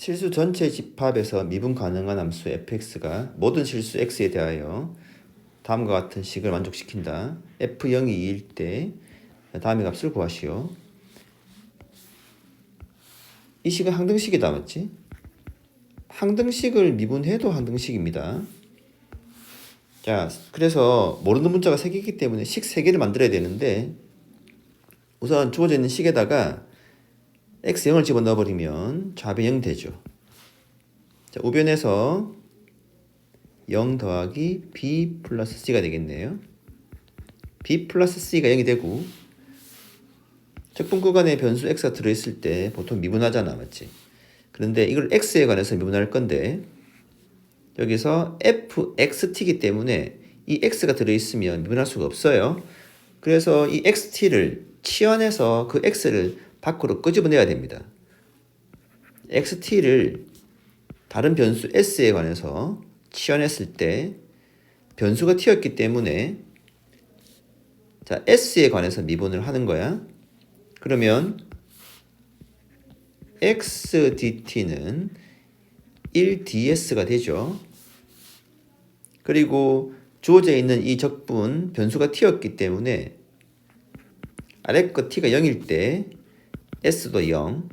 실수 전체 집합에서 미분 가능한 함수 fx가 모든 실수 x에 대하여 다음과 같은 식을 만족시킨다. f0이 2일 때 다음의 값을 구하시오. 이 식은 항등식이다 맞지? 항등식을 미분해도 항등식입니다. 자, 그래서 모르는 문자가 3개이기 때문에 식 3개를 만들어야 되는데 우선 주어져 있는 식에다가 x0을 집어넣어 버리면 좌변 0 되죠. 자, 우변에서 0 더하기 b 플러스 c가 되겠네요. b 플러스 c가 0이 되고 적분 구간에 변수 x가 들어있을 때 보통 미분하잖아, 맞지? 그런데 이걸 x에 관해서 미분할 건데 여기서 fxt이기 때문에 이 x가 들어있으면 미분할 수가 없어요. 그래서 이 xt를 치환해서 그 x를 밖으로 끄집어내야 됩니다. xt를 다른 변수 s에 관해서 치환했을 때 변수가 t였기 때문에 자 s에 관해서 미분을 하는 거야. 그러면 x dt는 1ds가 되죠. 그리고 주어져 있는 이 적분 변수가 t였기 때문에 아래 거 t가 0일 때 s도 0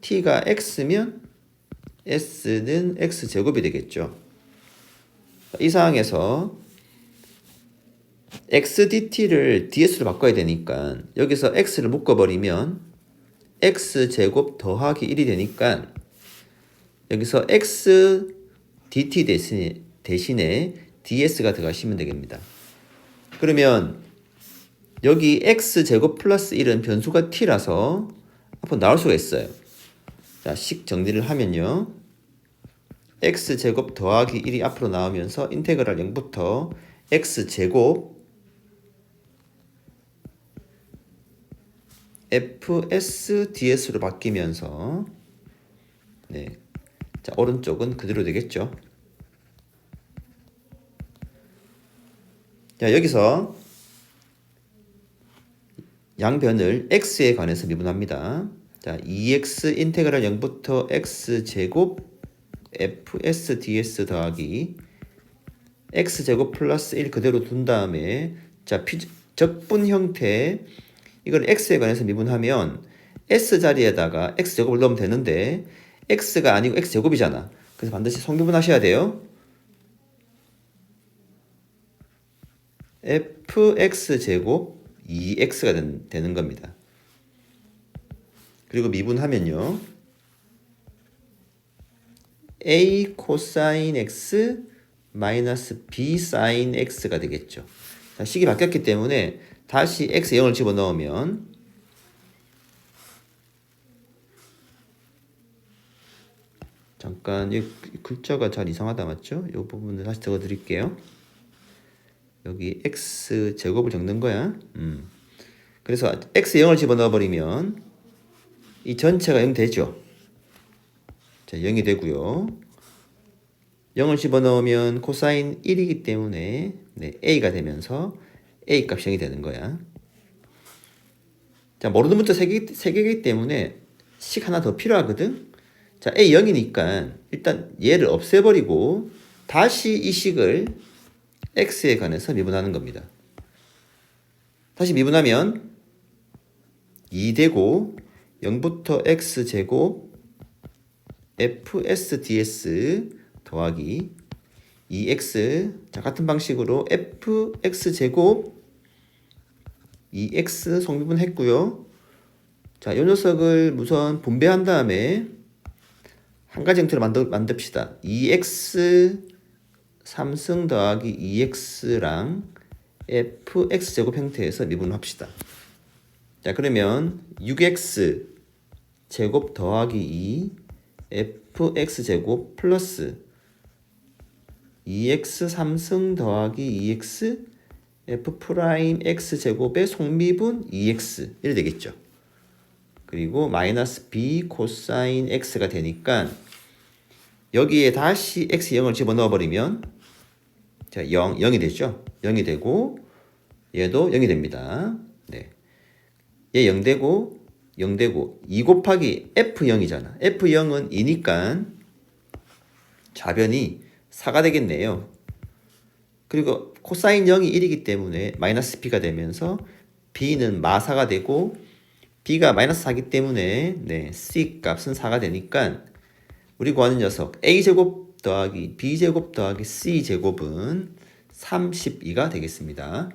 t가 x면 s는 x제곱이 되겠죠. 이 상황에서 x dt를 ds로 바꿔야 되니까 여기서 x를 묶어버리면 x제곱 더하기 1이 되니까 여기서 x dt 대신에, ds가 들어가시면 되겠습니다. 그러면 여기 x제곱 플러스 1은 변수가 t라서 앞으로 나올 수가 있어요. 자, 식 정리를 하면요. x제곱 더하기 1이 앞으로 나오면서 인테그랄 0부터 x제곱 fs ds로 바뀌면서 네. 자, 오른쪽은 그대로 되겠죠. 자, 여기서 양변을 x에 관해서 미분합니다. 자, 2x 인테그랄 0부터 x 제곱 fs ds 더하기 x 제곱 플러스 1 그대로 둔 다음에 자, 피, 적분 형태 이걸 x에 관해서 미분하면 s 자리에다가 x 제곱을 넣으면 되는데 x가 아니고 x 제곱이잖아. 그래서 반드시 성미분하셔야 돼요. fx 제곱 2x가 된, 되는 겁니다. 그리고 미분하면요. a 코사인 x 마이너스 b 사인 x가 되겠죠. 자, 식이 바뀌었기 때문에 다시 x 0을 집어넣으면 잠깐 이 글자가 잘 이상하다 맞죠? 이 부분을 다시 적어 드릴게요. 여기 x 제곱을 적는 거야. 음. 그래서 x 0을 집어넣어 버리면 이 전체가 0 되죠. 자, 0이 되고요. 0을 집어넣으면 코사인 1이기 때문에 네, a가 되면서 a 값이 0이 되는 거야. 자, 모르는 문자 3개, 3개이기 때문에 식 하나 더 필요하거든. 자, a 0이니까 일단 얘를 없애버리고 다시 이 식을 x에 관해서 미분하는 겁니다. 다시 미분하면 2 되고 0부터 x제곱 fs ds 더하기 2x 자 같은 방식으로 fx 제곱 2x 성미분 했고요. 자, 이 녀석을 우선 분배한 다음에 한 가지 형태로 만들, 만듭시다. 2x 3승 더하기 2x랑 fx 제곱 형태에서 미분합시다. 자, 그러면 6x 제곱 더하기 2 fx 제곱 플러스 2x 3승 더하기 2x f 프라임 x 제곱의 속미분 2x 이렇게 되겠죠. 그리고 마이너스 b 코사인 x가 되니까 여기에 다시 x 0을 집어넣어 버리면 자 0, 0이 되죠. 0이 되고 얘도 0이 됩니다. 네. 얘 0 되고 0 되고 2 곱하기 F0이잖아. F0은 2니까 좌변이 4가 되겠네요. 그리고 코사인 0이 1이기 때문에 마이너스 B가 되면서 B는 마사가 되고 B가 마이너스 4기 때문에 네, C 값은 4가 되니까 우리 구하는 녀석 A제곱 더하기 B제곱 더하기 C제곱은 32가 되겠습니다.